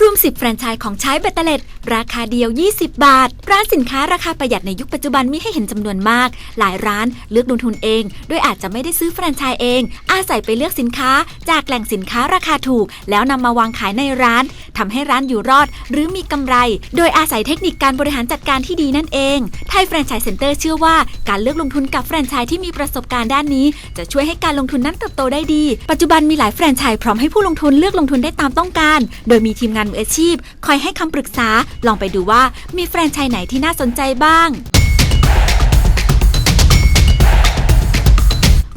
รวม 10 แฟรนไชส์ของใช้เบตเตเล็ดราคาเดียว 20 บาท ร้านสินค้าราคาประหยัดในยุคปัจจุบันมีให้เห็นจำนวนมาก หลายร้านเลือกลงทุนเอง โดยอาจจะไม่ได้ซื้อแฟรนไชส์เอง อาศัยไปเลือกสินค้า จากแหล่งสินค้าราคาถูก แล้วนำมาวางขายในร้านทำให้ร้านอยู่รอด หรือมีกำไร โดยอาศัยเทคนิคการบริหารจัดการที่ดีนั่นเอง ไทยแฟรนไชส์เซ็นเตอร์เชื่อว่าการเลือกลงทุนกับแฟรนไชส์ที่มีประสบการณ์ด้านนี้ จะช่วยให้การลงทุนนั้นเติบโตได้ดี ปัจจุบันมีหลายแฟรนไชส์พร้อมให้ผู้ลงทุนเลือกลงทุนได้ตามต้องการ โดยมีทีมงานมืออาชีพ คอยให้คำปรึกษา ลองไปดูว่ามีแฟรนไชส์ไหนที่น่าสนใจบ้าง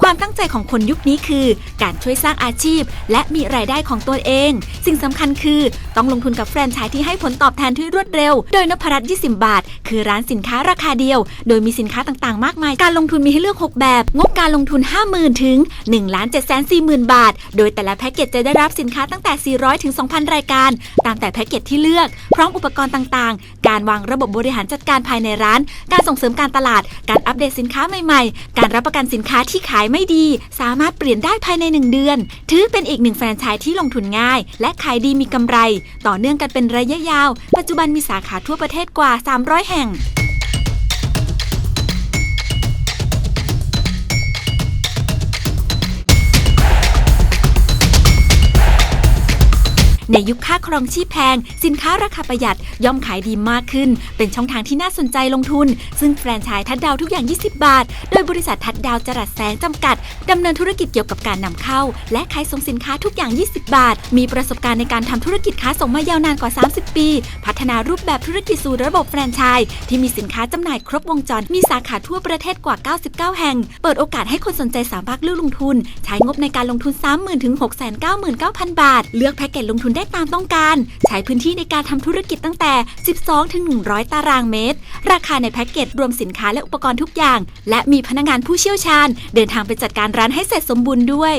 ความตั้งใจของคนยุคนี้คือ การช่วยสร้างอาชีพ และมีรายได้ของตัวเอง สิ่งสำคัญคือ ต้องลงทุนกับแฟรนไชส์ที่ให้ผลตอบแทนที่รวดเร็ว โดยนพรัตน์20บาท คือร้านสินค้าราคาเดียว โดยมีสินค้าต่างๆ มากมาย การลงทุนมีให้เลือก 6 แบบ งบการลงทุน 50,000 ถึง1ล้าน7 4 0 0 0 บาท โดยแต่ละแพ็กเกจจะได้รับสินค้าตั้งแต่ 400 ถึง 2,000 รายการ ตามแต่แพ็กเกจที่เลือก พร้อมอุปกรณ์ต่างๆ การวางระบบบริหารจัดการภายในร้าน การส่งเสริมการตลาด การอัปเดตสินค้าใหม่ๆ การรับประกันสินค้าที่ขายไม่ดี สามารถเปลี่ยนได้ภายใน 1 เดือน ถือเป็นอีกหนึ่งแฟรนไชส์ที่ลงทุนง่าย และขายดีมีกำไร ต่อเนื่องกันเป็นระยะยาว ปัจจุบันมีสาขาทั่วประเทศกว่า 300 แห่ง ในยุคค่าครองชีพแพง สินค้าราคาประหยัดย่อมขายดีมากขึ้น เป็นช่องทางที่น่าสนใจลงทุน ซึ่งแฟรนไชส์ทัดดาวทุกอย่าง 20 บาท โดยบริษัททัดดาวจรัสแสงจำกัดดำเนินธุรกิจเกี่ยวกับการนำเข้า และขายส่งสินค้าทุกอย่าง 20 บาท มีประสบการณ์ในการทำธุรกิจค้าส่งมายาวนานกว่า 30 ปี พัฒนารูปแบบธุรกิจสู่ระบบแฟรนไชส์ที่มีสินค้าจำหน่ายครบวงจรมีสาขาทั่วประเทศกว่า 99 แห่ง เปิดโอกาสให้คนสนใจสามารถเลือกลงทุน ใช้งบในการลงทุน 30,000ถึง699,000 บาท เลือกแพ็กเกจลงทุนได้ตามต้องการ ใช้พื้นที่ในการทำธุรกิจตั้งแต่ 12 ถึง 100 ตารางเมตร ราคาในแพ็กเกจรวมสินค้าและอุปกรณ์ทุกอย่าง และมีพนักงานผู้เชี่ยวชาญ เดินทางไปจัดการร้านให้เสร็จสมบูรณ์ด้วย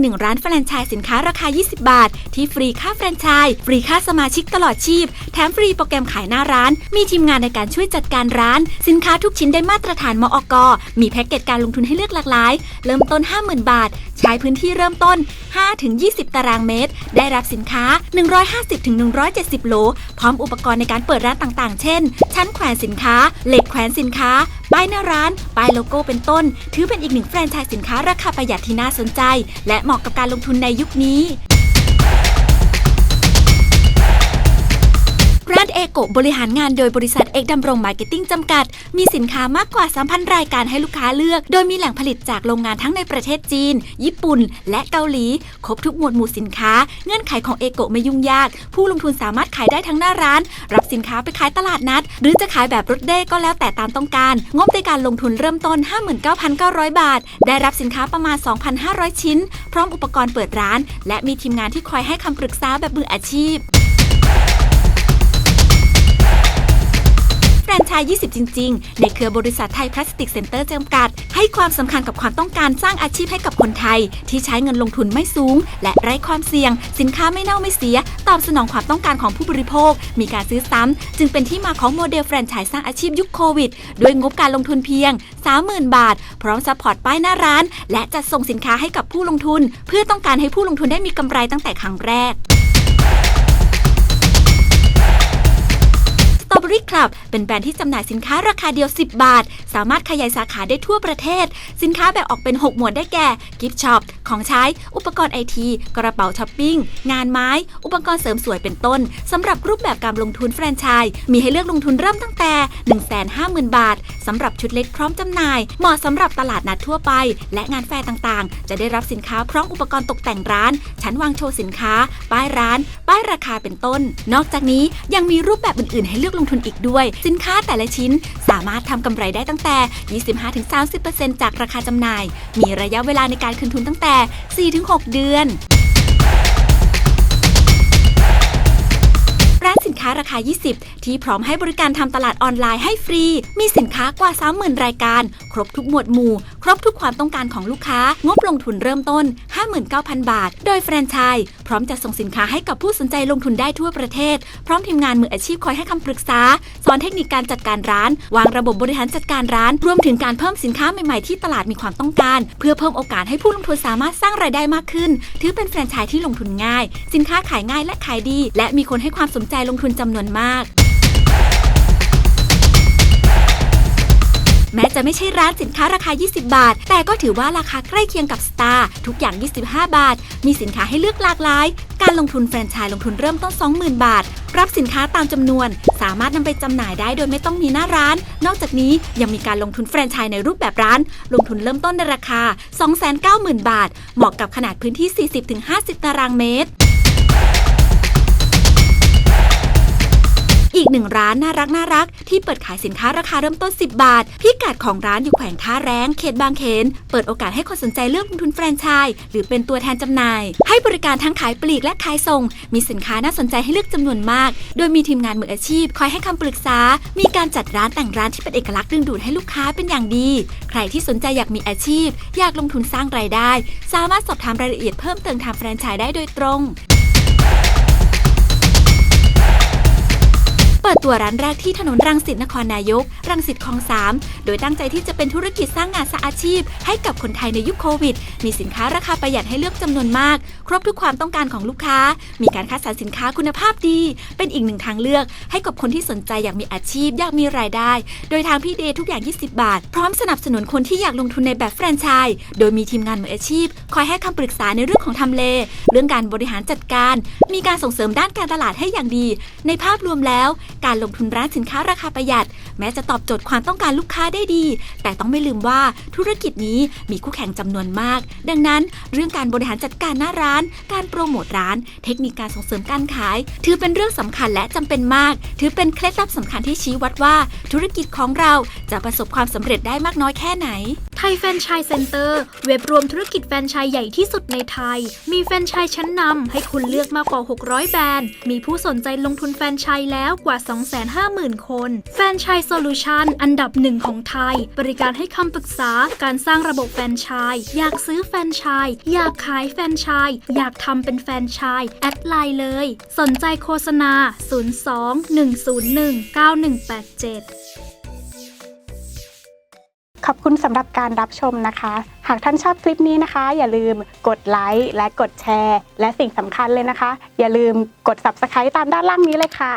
กหนึ่งร้านแฟรนไชส์สินค้าราคา 20 บาท ที่ฟรีค่าแฟรนไชส์ฟรีค่าสมาชิกตลอดชีพ แถมฟรีโปรแกรมขายหน้าร้าน มีทีมงานในการช่วยจัดการร้าน สินค้าทุกชิ้นได้มาตรฐานมอกมีแพ็กเกจการลงทุนให้เลือกหลากหลาย เริ่มต้น 50,000 บาท ใช้พื้นที่เริ่มต้น 5-20 ตารางเมตร ได้รับสินค้า 150-170 โหล พร้อมอุปกรณ์ในการเปิดร้านต่างๆ เช่น ชั้นแขวนสินค้า เหล็กแขวนสินค้า ป้ายหน้าร้าน ป้ายโลโก้เป็นต้น ถือเป็นอีกหนึ่งแฟรนไชส์สินค้าราคาประหยัดที่น่าสนใจ และเหมาะกับการลงทุนในยุคนี้ โกบริหารงานโดยบริษัทเอกดำรงมาร์เก็ตติ้งจำกัด มีสินค้ามากกว่า 3,000 รายการให้ลูกค้าเลือก โดยมีแหล่งผลิตจากโรงงานทั้งในประเทศจีน ญี่ปุ่น และเกาหลี ครบทุกหมวดหมู่สินค้า เงื่อนไขของเอโกไม่ยุ่งยาก ผู้ลงทุนสามารถขายได้ทั้งหน้าร้าน รับสินค้าไปขายตลาดนัด หรือจะขายแบบรถเด้ก็แล้วแต่ตามต้องการ งบในการลงทุนเริ่มต้น 59,900 บาท ได้รับสินค้าประมาณ 2,500 ชิ้น พร้อมอุปกรณ์เปิดร้าน และมีทีมงานที่คอยให้คำปรึกษาแบบมืออาชีพ รนไชส์20 จริง ๆ ในเครือบริษัทไทยพลาสติกเซ็นเตอร์จำกัด ให้ความสำคัญกับความต้องการสร้างอาชีพให้กับคนไทย ที่ใช้เงินลงทุนไม่สูง และไร้ความเสี่ยง สินค้าไม่เน่าไม่เสีย ตอบสนองความต้องการของผู้บริโภค มีการซื้อซ้ำจึงเป็นที่มาของโมเดลแฟรนไชส์สร้างอาชีพยุคโควิด ด้วยงบการลงทุนเพียง 30,000 บาท พร้อมซัพพอร์ตป้ายหน้าร้าน และจัดส่งสินค้าให้กับผู้ลงทุน เพื่อต้องการให้ผู้ลงทุนได้มีกำไรตั้งแต่ครั้งแรก สตรอเบอรี่คลับเป็นแบรนด์ที่จำหน่ายสินค้าราคาเดียว 10 บาท สามารถขยายสาขาได้ทั่วประเทศ สินค้าแบ่งออกเป็น 6 หมวดได้แก่ กิฟต์ช็อป ของใช้ อุปกรณ์ไอที กระเป๋าช้อปปิ้ง งานไม้ อุปกรณ์เสริมสวยเป็นต้น สำหรับรูปแบบการลงทุนแฟรนไชส์ มีให้เลือกลงทุนเริ่มตั้งแต่ 150,000 บาท สำหรับชุดเล็กพร้อมจำหน่าย เหมาะสำหรับตลาดนัดทั่วไป และงานแฟร์ต่างๆ จะได้รับสินค้าพร้อมอุปกรณ์ตกแต่งร้าน ชั้นวางโชว์สินค้า ป้ายร้าน ป้ายราคาเป็นต้น นอกจากนี้ยังมีรูปแบบอื่นๆ ให้เลือกลงทุนอีกด้วย สินค้าแต่ละชิ้นสามารถทำกำไรได้ตั้งแต่ 25-30%จากราคาจำหน่าย มีระยะเวลาในการคืนทุนตั้งแต่ 4-6 เดือนร้านสินค้าราคา 20 ที่พร้อมให้บริการทำตลาดออนไลน์ให้ฟรี มีสินค้ากว่า 30,000 รายการครบทุกหมวดหมู่ ครบทุกความต้องการของลูกค้า งบลงทุนเริ่มต้น 59,000 บาท โดยแฟรนไชส์พร้อมจะส่งสินค้าให้กับผู้สนใจลงทุนได้ทั่วประเทศ พร้อมทีมงานมืออาชีพคอยให้คำปรึกษา สอนเทคนิคการจัดการร้าน วางระบบบริหารจัดการร้าน รวมถึงการเพิ่มสินค้าใหม่ๆที่ตลาดมีความต้องการ เพื่อเพิ่มโอกาสให้ผู้ลงทุนสามารถสร้างรายได้มากขึ้น ถือเป็นแฟรนไชส์ที่ลงทุนง่าย สินค้าขายง่ายและขายดี และมีคนให้ความสนใจลงทุนจำนวนมาก แม้จะไม่ใช่ร้านสินค้าราคา 20 บาท แต่ก็ถือว่าราคาใกล้เคียงกับสตาร์ทุกอย่าง 25 บาท มีสินค้าให้เลือกหลากหลาย การลงทุนแฟรนไชส์ลงทุนเริ่มต้น 20,000 บาท รับสินค้าตามจำนวน สามารถนำไปจำหน่ายได้โดยไม่ต้องมีหน้าร้าน นอกจากนี้ยังมีการลงทุนแฟรนไชส์ในรูปแบบร้าน ลงทุนเริ่มต้นในราคา 290,000 บาท เหมาะกับขนาดพื้นที่ 40-50 ตารางเมตร อีกหนึ่งร้านน่ารักน่ารักที่เปิดขายสินค้าราคาเริ่มต้น 10 บาท พิกัดของร้านอยู่แขวงท่าแรงเขตบางเขน เปิดโอกาสให้คนสนใจเลือกลงทุนแฟรนไชส์หรือเป็นตัวแทนจำหน่าย ให้บริการทั้งขายปลีกและขายส่ง มีสินค้าน่าสนใจให้เลือกจำนวนมาก โดยมีทีมงานมืออาชีพ คอยให้คำปรึกษา มีการจัดร้านแต่งร้านที่เป็นเอกลักษณ์ดึงดูดให้ลูกค้าเป็นอย่างดี ใครที่สนใจอยากมีอาชีพ อยากลงทุนสร้างรายได้ สามารถสอบถามรายละเอียดเพิ่มเติมทางแฟรนไชส์ได้โดยตรง เปิดตัวร้านแรกที่ถนนรังสิตนครนายก รังสิตคลองสามโดยตั้งใจที่จะเป็นธุรกิจสร้างงานสร้างอาชีพ ให้กับคนไทยในยุคโควิด มีสินค้าราคาประหยัดให้เลือกจำนวนมาก ครบทุกความต้องการของลูกค้า มีการคัดสรรสินค้าคุณภาพดี เป็นอีกหนึ่งทางเลือก ให้กับคนที่สนใจอยากมีอาชีพอยากมีรายได้ โดยทางพี่เดย์ทุกอย่าง 20 บาท พร้อมสนับสนุนคนที่อยากลงทุนในแบบแฟรนไชส์โดยมีทีมงานมืออาชีพ คอยให้คำปรึกษาในเรื่องของทำเล เรื่องการบริหารจัดการ มีการส่งเสริมด้านการตลาดให้อย่างดี ในภาพรวมแล้ว การลงทุนร้านสินค้าราคาประหยัด แม้จะตอบโจทย์ความต้องการลูกค้าได้ดี แต่ต้องไม่ลืมว่าธุรกิจนี้มีคู่แข่งจำนวนมาก ดังนั้น เรื่องการบริหารจัดการหน้าร้าน การโปรโมทร้าน เทคนิคการส่งเสริมการขาย ถือเป็นเรื่องสำคัญและจำเป็นมาก ถือเป็นเคล็ดลับสำคัญที่ชี้วัดว่า ธุรกิจของเราจะประสบความสำเร็จได้มากน้อยแค่ไหนไทยแฟนชส์เซ็นเตอร์เว็บรวมธุรกิจแฟนชส์ใหญ่ที่สุดในไทย มีแฟนชส์ชั้นนำให้คุณเลือกมากกว่า 600 แบรนด์ มีผู้สนใจลงทุนแฟนชส์แล้วกว่า250,000 คน แฟนชส์โซลูชันอันดับหนึ่งของไทย บริการให้คำปรึกษาการสร้างระบบแฟนชส์อยากซื้อแฟนชส์อยากขายแฟนชส์อยากทำเป็นแฟนชส์แอดไลน์เลย สนใจโฆษณา 02-101-9187ขอบคุณสำหรับการรับชมนะคะ หากท่านชอบคลิปนี้นะคะ อย่าลืมกดไลค์และกดแชร์ และสิ่งสำคัญเลยนะคะ อย่าลืมกด Subscribe ตามด้านล่างนี้เลยค่ะ